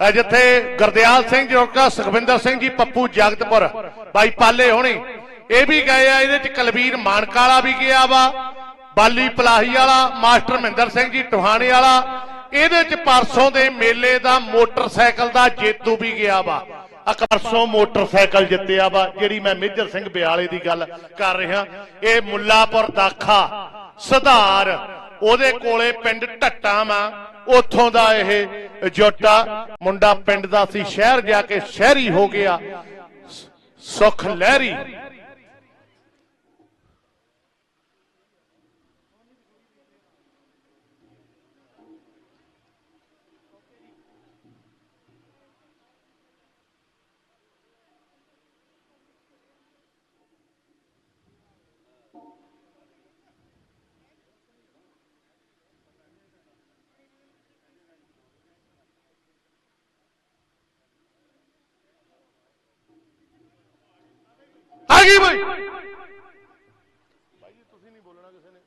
ਜਿੱਥੇ ਗੁਰਦਿਆਲ ਸਿੰਘ ਜੋਗਾ ਸੁਖਵਿੰਦਰ ਸਿੰਘ ਜੀ, ਪੱਪੂ ਜਗਤਪੁਰ, ਬਾਈ ਪਾਲੇ ਹੋਣੀ। ਇਹ ਵੀ ਗਏ ਆ, ਇਹਦੇ ਚ ਕਲਵੀਰ ਮਾਨਕਾ ਵਾਲਾ ਵੀ ਗਿਆ ਵਾ, ਬਾਲੀ ਪਲਾਹੀ ਵਾਲਾ, ਮਾਸਟਰ ਮਹਿੰਦਰ ਸਿੰਘ ਜੀ ਟੋਹਾਣੇ ਵਾਲਾ। ਇਹਦੇ ਚ ਪਰਸੋਂ ਦੇ ਮੇਲੇ ਦਾ ਮੋਟਰਸਾਈਕਲ ਦਾ ਜੇਤੂ ਵੀ ਗਿਆ ਵਾ। ਅਕਰਸੋਂ ਮੋਟਰਸਾਈਕਲ ਜਿੱਤਿਆ ਵਾ, ਜਿਹੜੀ ਮੈਂ ਮੇਜਰ ਸਿੰਘ ਬਿਆਲੇ ਦੀ ਗੱਲ ਕਰ ਰਿਹਾ। ਇਹ ਮੁੱਲਾਪੁਰ ਦਾਖਾ, ਸੁਧਾਰ, ਉਹਦੇ ਕੋਲੇ ਪਿੰਡ ਢੱਟਾਂ ਵਾ, ਉੱਥੋਂ ਦਾ ਇਹ ਜੋਟਾ ਮੁੰਡਾ ਪਿੰਡ ਦਾ ਸੀ ਸ਼ਹਿਰ ਜਾ ਕੇ ਸ਼ਹਿਰੀ ਹੋ ਗਿਆ। ਸੁਖ ਲਹਿਰੀ ਆ ਗਈ ਬਈ ਬਾਈ ਜੀ ਤੁਸੀਂ ਨਹੀਂ ਬੋਲਣਾ ਕਿਸੇ ਨੇ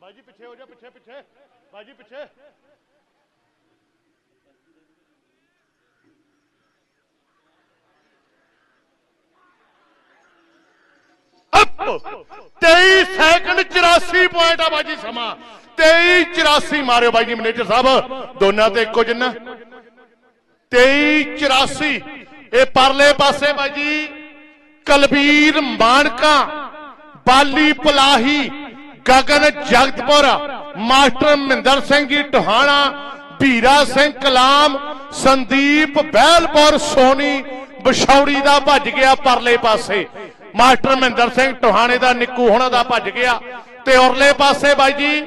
ਬਾਈ ਜੀ ਪਿੱਛੇ ਹੋ ਜਾ ਪਿੱਛੇ ਪਿੱਛੇ। ਬਾਈ ਜੀ ਪਿੱਛੇ। ਅੱਪ। 23 ਸੈਕਿੰਡ 84 ਪੁਆਇੰਟ ਆ ਬਾਜੀ ਸਮਾਂ। 23 84 ਮਾਰਿਓ ਬਾਈ ਜੀ ਮੈਨੇਜਰ ਸਾਹਿਬ। ਦੋਨਾਂ ਤੇ ਇੱਕੋ ਜਿੰਨਾ। 23 84 ਇਹ ਪਰਲੇ ਪਾਸੇ ਬਾਜੀ ਕਲਬੀਰ ਮਾਨਕਾ ਬਾਲੀ ਪਲਾਹੀ, ਗਗਨ ਜਗਤਪੁਰ, ਮਾਸਟਰ ਮਹਿੰਦਰ ਸਿੰਘ ਜੀ ਟੋਹਾਣਾ ਵੀਰਾ ਸਿੰਘ ਕਲਾਮ, ਸੰਦੀਪ ਬਹਿਲਪੁਰ, ਸੋਨੀ ਬਸ਼ੌੜੀ ਦਾ ਭੱਜ ਗਿਆ ਪਰਲੇ ਪਾਸੇ। ਮਾਸਟਰ ਮਹਿੰਦਰ ਸਿੰਘ ਟੋਹਾਣੇ ਦਾ, ਨਿੱਕੂ ਹੋਣਾ ਦਾ ਭੱਜ ਗਿਆ। ਤੇ ਉਰਲੇ ਪਾਸੇ ਬਾਈ ਜੀ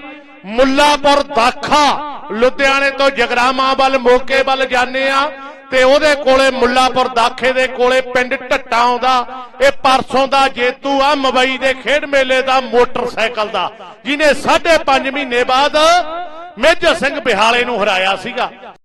ਮੁੱਲਾਪੁਰ ਦਾਖਾ, ਲੁਧਿਆਣੇ ਤੋਂ ਜਗਰਾਮਾ ਵੱਲ ਮੋਕੇ ਵੱਲ ਜਾਂਦੇ ਆ ਤੇ ਉਹਦੇ ਕੋਲੇ ਮੁੱਲਾਪੁਰ ਦਾਖੇ ਦੇ ਕੋਲੇ ਪਿੰਡ ਢੱਟਾ ਆਉਂਦਾ ਇਹ ਪਰਸੋਂ ਦਾ ਜੇਤੂ ਆ, ਮੁੰਬਈ ਦੇ ਖੇਡ ਮੇਲੇ ਦਾ ਮੋਟਰਸਾਈਕਲ ਦਾ, ਜਿਹਨੇ 5.5 ਮਹੀਨੇ ਬਾਅਦ ਮੇਜਰ ਸਿੰਘ ਬਿਹਾਲੇ ਨੂੰ ਹਰਾਇਆ ਸੀਗਾ।